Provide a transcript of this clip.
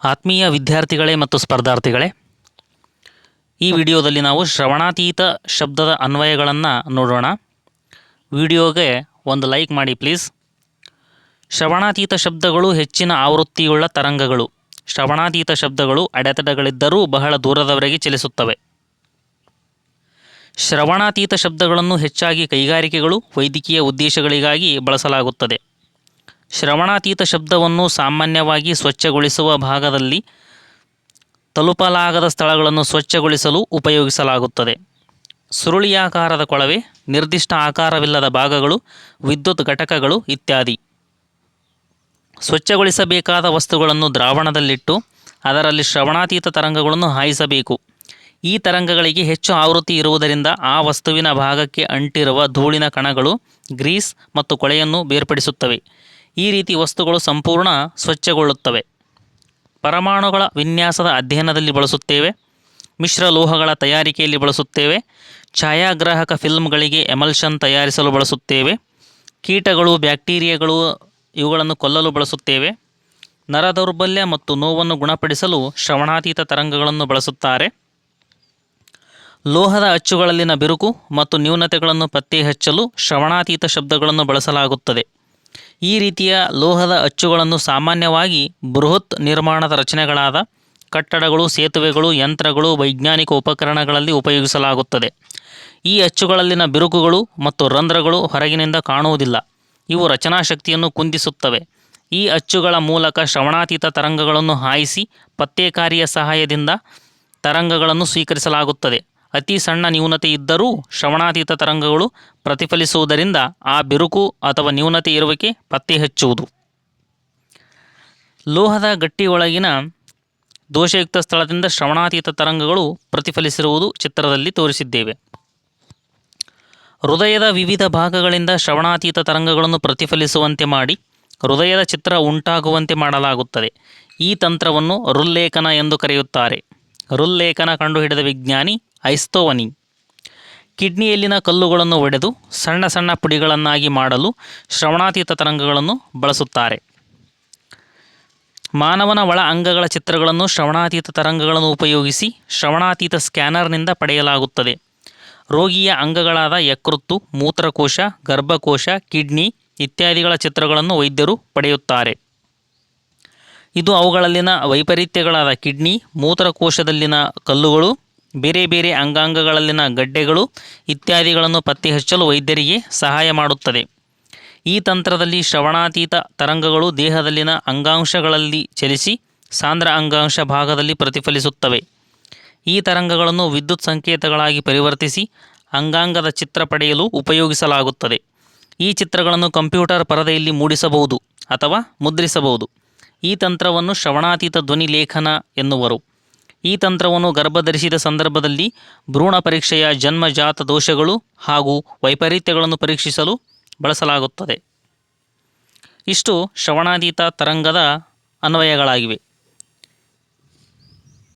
ಆತ್ಮೀಯ ವಿದ್ಯಾರ್ಥಿಗಳೇ ಮತ್ತು ಸ್ಪರ್ಧಾರ್ಥಿಗಳೇ, ಈ ವಿಡಿಯೋದಲ್ಲಿ ನಾವು ಶ್ರವಣಾತೀತ ಶಬ್ದದ ಅನ್ವಯಗಳನ್ನು ನೋಡೋಣ. ವಿಡಿಯೋಗೆ ಒಂದು ಲೈಕ್ ಮಾಡಿ ಪ್ಲೀಸ್. ಶ್ರವಣಾತೀತ ಶಬ್ದಗಳು ಹೆಚ್ಚಿನ ಆವೃತ್ತಿಯುಳ್ಳ ತರಂಗಗಳು. ಶ್ರವಣಾತೀತ ಶಬ್ದಗಳು ಅಡೆತಡೆಗಳಿದ್ದರೂ ಬಹಳ ದೂರದವರೆಗೆ ಚಲಿಸುತ್ತವೆ. ಶ್ರವಣಾತೀತ ಶಬ್ದಗಳನ್ನು ಹೆಚ್ಚಾಗಿ ಕೈಗಾರಿಕೆಗಳು, ವೈದ್ಯಕೀಯ ಉದ್ದೇಶಗಳಿಗಾಗಿ ಬಳಸಲಾಗುತ್ತದೆ. ಶ್ರವಣಾತೀತ ಶಬ್ದವನ್ನು ಸಾಮಾನ್ಯವಾಗಿ ಸ್ವಚ್ಛಗೊಳಿಸುವ ಭಾಗದಲ್ಲಿ ತಲುಪಲಾಗದ ಸ್ಥಳಗಳನ್ನು ಸ್ವಚ್ಛಗೊಳಿಸಲು ಉಪಯೋಗಿಸಲಾಗುತ್ತದೆ. ಸುರುಳಿಯಾಕಾರದ ಕೊಳವೆ, ನಿರ್ದಿಷ್ಟ ಆಕಾರವಿಲ್ಲದ ಭಾಗಗಳು, ವಿದ್ಯುತ್ ಘಟಕಗಳು ಇತ್ಯಾದಿ. ಸ್ವಚ್ಛಗೊಳಿಸಬೇಕಾದ ವಸ್ತುಗಳನ್ನು ದ್ರಾವಣದಲ್ಲಿಟ್ಟು ಅದರಲ್ಲಿ ಶ್ರವಣಾತೀತ ತರಂಗಗಳನ್ನು ಹಾಯಿಸಬೇಕು. ಈ ತರಂಗಗಳಿಗೆ ಹೆಚ್ಚು ಆವೃತ್ತಿ ಇರುವುದರಿಂದ ಆ ವಸ್ತುವಿನ ಭಾಗಕ್ಕೆ ಅಂಟಿರುವ ಧೂಳಿನ ಕಣಗಳು ಗ್ರೀಸ್ ಮತ್ತು ಕೊಳೆಯನ್ನು ಬೇರ್ಪಡಿಸುತ್ತವೆ. ಈ ರೀತಿ ವಸ್ತುಗಳು ಸಂಪೂರ್ಣ ಸ್ವಚ್ಛಗೊಳ್ಳುತ್ತವೆ. ಪರಮಾಣುಗಳ ವಿನ್ಯಾಸದ ಅಧ್ಯಯನದಲ್ಲಿ ಬಳಸುತ್ತೇವೆ. ಮಿಶ್ರ ಲೋಹಗಳ ತಯಾರಿಕೆಯಲ್ಲಿ ಬಳಸುತ್ತೇವೆ. ಛಾಯಾಗ್ರಾಹಕ ಫಿಲ್ಮ್ಗಳಿಗೆ ಎಮಲ್ಷನ್ ತಯಾರಿಸಲು ಬಳಸುತ್ತೇವೆ. ಕೀಟಗಳು, ಬ್ಯಾಕ್ಟೀರಿಯಾಗಳು ಇವುಗಳನ್ನು ಕೊಲ್ಲಲು ಬಳಸುತ್ತೇವೆ. ನರ ದೌರ್ಬಲ್ಯ ಮತ್ತು ನೋವನ್ನು ಗುಣಪಡಿಸಲು ಶ್ರವಣಾತೀತ ತರಂಗಗಳನ್ನು ಬಳಸುತ್ತಾರೆ. ಲೋಹದ ಅಚ್ಚುಗಳಲ್ಲಿನ ಬಿರುಕು ಮತ್ತು ನ್ಯೂನತೆಗಳನ್ನು ಪತ್ತೆ ಹಚ್ಚಲು ಶ್ರವಣಾತೀತ ಶಬ್ದಗಳನ್ನು ಬಳಸಲಾಗುತ್ತದೆ. ಈ ರೀತಿಯ ಲೋಹದ ಅಚ್ಚುಗಳನ್ನು ಸಾಮಾನ್ಯವಾಗಿ ಬೃಹತ್ ನಿರ್ಮಾಣದ ರಚನೆಗಳಾದ ಕಟ್ಟಡಗಳು, ಸೇತುವೆಗಳು, ಯಂತ್ರಗಳು, ವೈಜ್ಞಾನಿಕ ಉಪಕರಣಗಳಲ್ಲಿ ಉಪಯೋಗಿಸಲಾಗುತ್ತದೆ. ಈ ಅಚ್ಚುಗಳಲ್ಲಿನ ಬಿರುಕುಗಳು ಮತ್ತು ರಂಧ್ರಗಳು ಹೊರಗಿನಿಂದ ಕಾಣುವುದಿಲ್ಲ. ಇವು ರಚನಾ ಶಕ್ತಿಯನ್ನು ಕುಂದಿಸುತ್ತವೆ. ಈ ಅಚ್ಚುಗಳ ಮೂಲಕ ಶ್ರವಣಾತೀತ ತರಂಗಗಳನ್ನು ಹಾಯಿಸಿ ಪತ್ತೇಕಾರಿಯ ಸಹಾಯದಿಂದ ತರಂಗಗಳನ್ನು ಸ್ವೀಕರಿಸಲಾಗುತ್ತದೆ. ಅತಿ ಸಣ್ಣ ನ್ಯೂನತೆ ಇದ್ದರೂ ಶ್ರವಣಾತೀತ ತರಂಗಗಳು ಪ್ರತಿಫಲಿಸುವುದರಿಂದ ಆ ಬಿರುಕು ಅಥವಾ ನ್ಯೂನತೆ ಇರುವಿಕೆ ಪತ್ತೆ ಹಚ್ಚುವುದು. ಲೋಹದ ಗಟ್ಟಿಯೊಳಗಿನ ದೋಷಯುಕ್ತ ಸ್ಥಳದಿಂದ ಶ್ರವಣಾತೀತ ತರಂಗಗಳು ಪ್ರತಿಫಲಿಸಿರುವುದು ಚಿತ್ರದಲ್ಲಿ ತೋರಿಸಿದ್ದೇವೆ. ಹೃದಯದ ವಿವಿಧ ಭಾಗಗಳಿಂದ ಶ್ರವಣಾತೀತ ತರಂಗಗಳನ್ನು ಪ್ರತಿಫಲಿಸುವಂತೆ ಮಾಡಿ ಹೃದಯದ ಚಿತ್ರ ಉಂಟಾಗುವಂತೆ ಮಾಡಲಾಗುತ್ತದೆ. ಈ ತಂತ್ರವನ್ನು ರುಲ್ಲೇಖನ ಎಂದು ಕರೆಯುತ್ತಾರೆ. ರುಲ್ಲೇಖನ ಕಂಡುಹಿಡಿದ ವಿಜ್ಞಾನಿ ಐಸ್ತೋವನಿ. ಕಿಡ್ನಿಯಲ್ಲಿನ ಕಲ್ಲುಗಳನ್ನು ಒಡೆದು ಸಣ್ಣ ಸಣ್ಣ ಪುಡಿಗಳನ್ನಾಗಿ ಮಾಡಲು ಶ್ರವಣಾತೀತ ತರಂಗಗಳನ್ನು ಬಳಸುತ್ತಾರೆ. ಮಾನವನ ಒಳ ಅಂಗಗಳ ಚಿತ್ರಗಳನ್ನು ಶ್ರವಣಾತೀತ ತರಂಗಗಳನ್ನು ಉಪಯೋಗಿಸಿ ಶ್ರವಣಾತೀತ ಸ್ಕ್ಯಾನರ್ನಿಂದ ಪಡೆಯಲಾಗುತ್ತದೆ. ರೋಗಿಯ ಅಂಗಗಳಾದ ಯಕೃತ್ತು, ಮೂತ್ರಕೋಶ, ಗರ್ಭಕೋಶ, ಕಿಡ್ನಿ ಇತ್ಯಾದಿಗಳ ಚಿತ್ರಗಳನ್ನು ವೈದ್ಯರು ಪಡೆಯುತ್ತಾರೆ. ಇದು ಅವುಗಳಲ್ಲಿನ ವೈಪರೀತ್ಯಗಳಾದ ಕಿಡ್ನಿ, ಮೂತ್ರಕೋಶದಲ್ಲಿನ ಕಲ್ಲುಗಳು ಬೇರೆ ಬೇರೆ ಅಂಗಾಂಗಗಳಲ್ಲಿನ ಗಡ್ಡೆಗಳು ಇತ್ಯಾದಿಗಳನ್ನು ಪತ್ತೆ ಹಚ್ಚಲು ವೈದ್ಯರಿಗೆ ಸಹಾಯ ಮಾಡುತ್ತದೆ. ಈ ತಂತ್ರದಲ್ಲಿ ಶ್ರವಣಾತೀತ ತರಂಗಗಳು ದೇಹದಲ್ಲಿನ ಅಂಗಾಂಶಗಳಲ್ಲಿ ಚಲಿಸಿ ಸಾಂದ್ರ ಅಂಗಾಂಶ ಭಾಗದಲ್ಲಿ ಪ್ರತಿಫಲಿಸುತ್ತವೆ. ಈ ತರಂಗಗಳನ್ನು ವಿದ್ಯುತ್ ಸಂಕೇತಗಳಾಗಿ ಪರಿವರ್ತಿಸಿ ಅಂಗಾಂಗದ ಚಿತ್ರ ಪಡೆಯಲು ಉಪಯೋಗಿಸಲಾಗುತ್ತದೆ. ಈ ಚಿತ್ರಗಳನ್ನು ಕಂಪ್ಯೂಟರ್ ಪರದೆಯಲ್ಲಿ ಮೂಡಿಸಬಹುದು ಅಥವಾ ಮುದ್ರಿಸಬಹುದು. ಈ ತಂತ್ರವನ್ನು ಶ್ರವಣಾತೀತ ಧ್ವನಿ ಲೇಖನ ಎನ್ನುವರು. ಈ ತಂತ್ರವನ್ನು ಗರ್ಭಧರಿಸಿದ ಸಂದರ್ಭದಲ್ಲಿ ಭ್ರೂಣ ಪರೀಕ್ಷೆಯ ಜನ್ಮಜಾತ ದೋಷಗಳು ಹಾಗೂ ವೈಪರೀತ್ಯಗಳನ್ನು ಪರೀಕ್ಷಿಸಲು ಬಳಸಲಾಗುತ್ತದೆ. ಇಷ್ಟು ಶ್ರವಣಾತೀತ ತರಂಗದ ಅನ್ವಯಗಳಾಗಿವೆ.